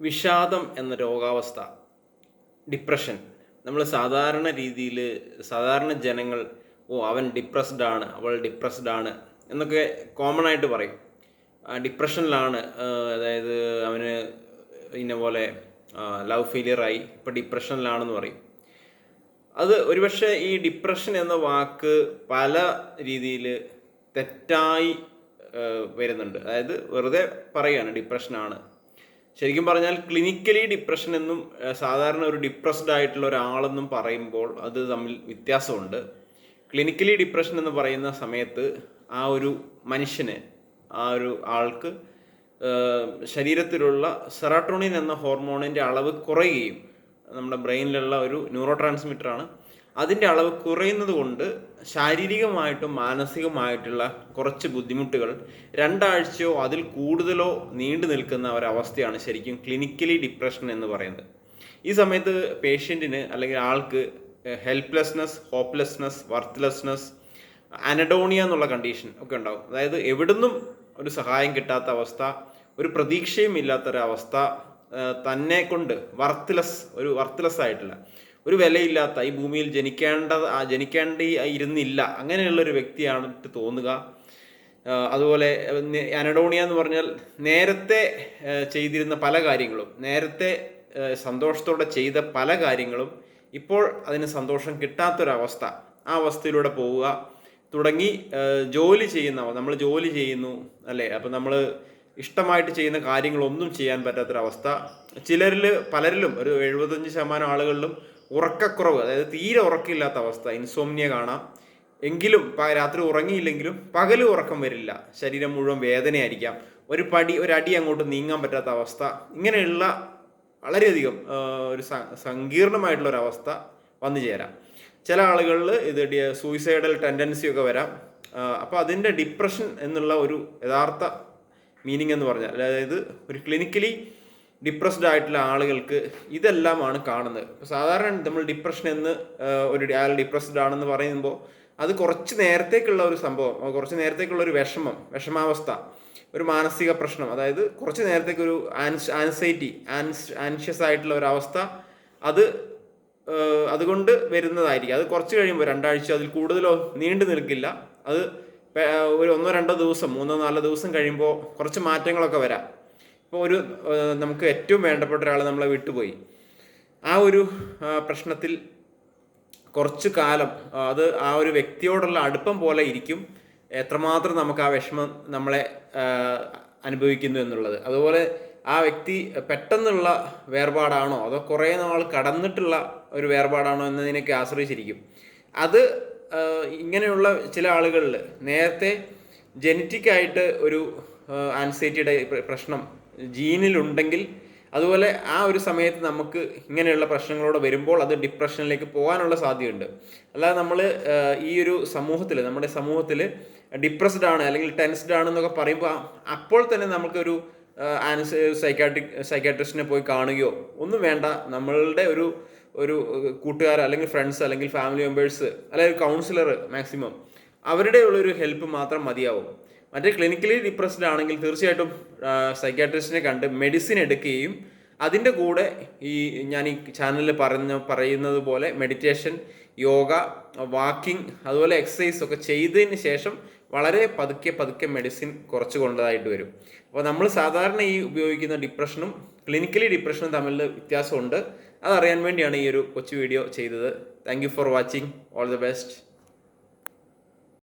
വിഷാദം എന്ന രോഗാവസ്ഥ ഡിപ്രഷൻ നമ്മൾ സാധാരണ രീതിയിൽ സാധാരണ ജനങ്ങൾ ഓ അവൻ ഡിപ്രസ്ഡ് ആണ് അവൾ ഡിപ്രസ്ഡ് ആണ് എന്നൊക്കെ കോമൺ ആയിട്ട് പറയും. ഡിപ്രഷനിലാണ് അതായത് അവന് ഇന്ന പോലെ ലവ് ഫെയിലിയറായി ഇപ്പം ഡിപ്രഷനിലാണെന്ന് പറയും. അത് ഒരുപക്ഷെ ഈ ഡിപ്രഷൻ എന്ന വാക്ക് പല രീതിയിൽ തെറ്റായി വരുന്നുണ്ട്. അതായത് വെറുതെ പറയുകയാണ് ഡിപ്രഷനാണ് ശരിക്കും പറഞ്ഞാൽ ക്ലിനിക്കലി ഡിപ്രഷൻ എന്നും സാധാരണ ഒരു ഡിപ്രസ്ഡ് ആയിട്ടുള്ള ഒരാളെന്നും പറയുമ്പോൾ അത് തമ്മിൽ വ്യത്യാസമുണ്ട്. ക്ലിനിക്കലി ഡിപ്രഷൻ എന്ന് പറയുന്ന സമയത്ത് ആ ഒരു മനുഷ്യന് ആ ഒരു ആൾക്ക് ശരീരത്തിലുള്ള സെറാട്ടോണിൻ എന്ന ഹോർമോണിന്റെ അളവ് കുറയുകയും നമ്മുടെ ബ്രെയിനിലുള്ള ഒരു ന്യൂറോ ട്രാൻസ്മിറ്ററാണ് അതിന്റെ അളവ് കുറയുന്നത് കൊണ്ട് ശാരീരികമായിട്ടും മാനസികമായിട്ടുള്ള കുറച്ച് ബുദ്ധിമുട്ടുകൾ രണ്ടാഴ്ചയോ അതിൽ കൂടുതലോ നീണ്ടു നിൽക്കുന്ന ഒരവസ്ഥയാണ് ശരിക്കും ക്ലിനിക്കലി ഡിപ്രഷൻ എന്ന് പറയുന്നത്. ഈ സമയത്ത് പേഷ്യന്റിന് അല്ലെങ്കിൽ ആൾക്ക് ഹെൽപ്ലെസ്നെസ് ഹോപ്പ്ലെസ്നെസ് വർത്ത്ലെസ്നെസ് അനഡോണിയ എന്നുള്ള കണ്ടീഷൻ ഒക്കെ ഉണ്ടാകും അതായത് എവിടുന്നും ഒരു സഹായം കിട്ടാത്ത അവസ്ഥ ഒരു പ്രതീക്ഷയും ഇല്ലാത്തൊരവസ്ഥ തന്നെ കൊണ്ട് വർത്ത്ലെസ് ഒരു വർത്ത്ലെസ് ആയിട്ടുള്ള ഒരു വിലയില്ലാത്ത ഈ ഭൂമിയിൽ ജനിക്കേണ്ട ജനിക്കേണ്ടി ഇരുന്നില്ല അങ്ങനെയുള്ള ഒരു വ്യക്തിയാണ് തോന്നുക. അതുപോലെ അനഡോണിയ എന്ന് പറഞ്ഞാൽ നേരത്തെ ചെയ്തിരുന്ന പല കാര്യങ്ങളും നേരത്തെ സന്തോഷത്തോടെ ചെയ്ത പല കാര്യങ്ങളും ഇപ്പോൾ അതിന് സന്തോഷം കിട്ടാത്തൊരവസ്ഥ. ആ അവസ്ഥയിലൂടെ പോവുക. തുടങ്ങി ജോലി ചെയ്യുന്ന നമ്മൾ ജോലി ചെയ്യുന്നു അല്ലേ? അപ്പം നമ്മൾ ഇഷ്ടമായിട്ട് ചെയ്യുന്ന കാര്യങ്ങളൊന്നും ചെയ്യാൻ പറ്റാത്തൊരവസ്ഥ. ചിലരിൽ പലരിലും ഒരു എഴുപത്തഞ്ച് ശതമാനം ആളുകളിലും ഉറക്കക്കുറവ് അതായത് തീരെ ഉറക്കമില്ലാത്ത അവസ്ഥ. ഇൻസോംനിയ കാണാം. എങ്കിലും രാത്രി ഉറങ്ങിയില്ലെങ്കിലും പകൽ ഉറക്കം വരില്ല. ശരീരം മുഴുവൻ വേദനയായിരിക്കാം. ഒരു പടി ഒരു അടി അങ്ങോട്ട് നീങ്ങാൻ പറ്റാത്ത അവസ്ഥ. ഇങ്ങനെയുള്ള വളരെയധികം ഒരു സങ്കീർണമായിട്ടുള്ള ഒരു അവസ്ഥ വന്നു ചേരാം. ചില ആളുകളിൽ ഇത് സൂയിസൈഡൽ ടെൻഡൻസി ഒക്കെ വരാം. അപ്പോൾ അതിന്റെ ഡിപ്രഷൻ എന്നുള്ള ഒരു യഥാർത്ഥ മീനിങ് എന്ന് പറഞ്ഞാൽ അതായത് ഒരു ക്ലിനിക്കലി ഡിപ്രസ്ഡ് ആയിട്ടുള്ള ആളുകൾക്ക് ഇതെല്ലാമാണ് കാണുന്നത്. സാധാരണ നമ്മൾ ഡിപ്രഷൻ എന്ന് ഒരു അയാൾ ഡിപ്രസ്ഡ് ആണെന്ന് പറയുമ്പോൾ അത് കുറച്ച് നേരത്തേക്കുള്ള ഒരു സംഭവം കുറച്ച് നേരത്തേക്കുള്ള ഒരു വിഷമം വിഷമാവസ്ഥ ഒരു മാനസിക പ്രശ്നം. അതായത് കുറച്ച് നേരത്തേക്ക് ഒരു ആൻസ് ആൻസൈറ്റി ആൻസ് ആൻഷ്യസ് ആയിട്ടുള്ള ഒരു അവസ്ഥ അത് അതുകൊണ്ട് വരുന്നതായിരിക്കും. അത് കുറച്ച് കഴിയുമ്പോൾ രണ്ടാഴ്ച അതിൽ കൂടുതലോ നീണ്ടു നിൽക്കില്ല. അത് ഒരു ഒന്നോ രണ്ടോ ദിവസം മൂന്നോ നാലോ ദിവസം കഴിയുമ്പോൾ കുറച്ച് മാറ്റങ്ങളൊക്കെ വരാം. ഇപ്പോൾ ഒരു നമുക്ക് ഏറ്റവും വേണ്ടപ്പെട്ട ഒരാൾ നമ്മളെ വിട്ടുപോയി ആ ഒരു പ്രശ്നത്തിൽ കുറച്ച് കാലം അത് ആ ഒരു വ്യക്തിയോടുള്ള അടുപ്പം പോലെ ഇരിക്കും എത്രമാത്രം നമുക്ക് ആ വിഷമം നമ്മളെ അനുഭവിക്കുന്നു എന്നുള്ളത്. അതുപോലെ ആ വ്യക്തി പെട്ടെന്നുള്ള വേർപാടാണോ അതോ കുറേ നാൾ കടന്നിട്ടുള്ള ഒരു വേർപാടാണോ എന്നതിനൊക്കെ ആശ്രയിച്ചിരിക്കും. അത് ഇങ്ങനെയുള്ള ചില ആളുകളിൽ നേരത്തെ ജനറ്റിക്കായിട്ട് ഒരു ആൻസൈറ്റിയുടെ പ്രശ്നം ജീനിലുണ്ടെങ്കിൽ അതുപോലെ ആ ഒരു സമയത്ത് നമുക്ക് ഇങ്ങനെയുള്ള പ്രശ്നങ്ങളോട് വരുമ്പോൾ അത് ഡിപ്രഷനിലേക്ക് പോകാനുള്ള സാധ്യതയുണ്ട്. അല്ലാതെ നമ്മൾ ഈ ഒരു സമൂഹത്തിൽ നമ്മുടെ സമൂഹത്തിൽ ഡിപ്രസ്ഡ് ആണ് അല്ലെങ്കിൽ ടെൻസ്ഡ് ആണ് എന്നൊക്കെ പറയുമ്പോൾ അപ്പോൾ തന്നെ നമുക്കൊരു ആൻസ് സൈക്കാട്രിക് സൈക്കാട്രിസ്റ്റിനെ പോയി കാണുകയോ ഒന്നും വേണ്ട. നമ്മളുടെ ഒരു ഒരു കൂട്ടുകാർ അല്ലെങ്കിൽ ഫ്രണ്ട്സ് അല്ലെങ്കിൽ ഫാമിലി മെമ്പേഴ്സ് അല്ലെങ്കിൽ കൗൺസിലർ മാക്സിമം അവരുടെ ഉള്ളൊരു ഹെൽപ്പ് മാത്രം മതിയാവും. മറ്റേ ക്ലിനിക്കലി ഡിപ്രസ്ഡ് ആണെങ്കിൽ തീർച്ചയായിട്ടും സൈക്കാട്രിസ്റ്റിനെ കണ്ട് മെഡിസിൻ എടുക്കുകയും അതിന്റെ കൂടെ ഈ ഞാൻ ഈ ചാനലിൽ പറഞ്ഞ പറയുന്നത് പോലെ മെഡിറ്റേഷൻ യോഗ വാക്കിംഗ് അതുപോലെ എക്സസൈസ് ഒക്കെ ചെയ്തതിന് ശേഷം വളരെ പതുക്കെ പതുക്കെ മെഡിസിൻ കുറച്ച് കൊണ്ടതായിട്ട് വരും. അപ്പോൾ നമ്മൾ സാധാരണ ഈ ഉപയോഗിക്കുന്ന ഡിപ്രഷനും ക്ലിനിക്കലി ഡിപ്രഷനും തമ്മിൽ വ്യത്യാസമുണ്ട് അതറിയാൻ വേണ്ടിയാണ് ഈ ഒരു കൊച്ചു വീഡിയോ ചെയ്തത്. Thank for watching all the best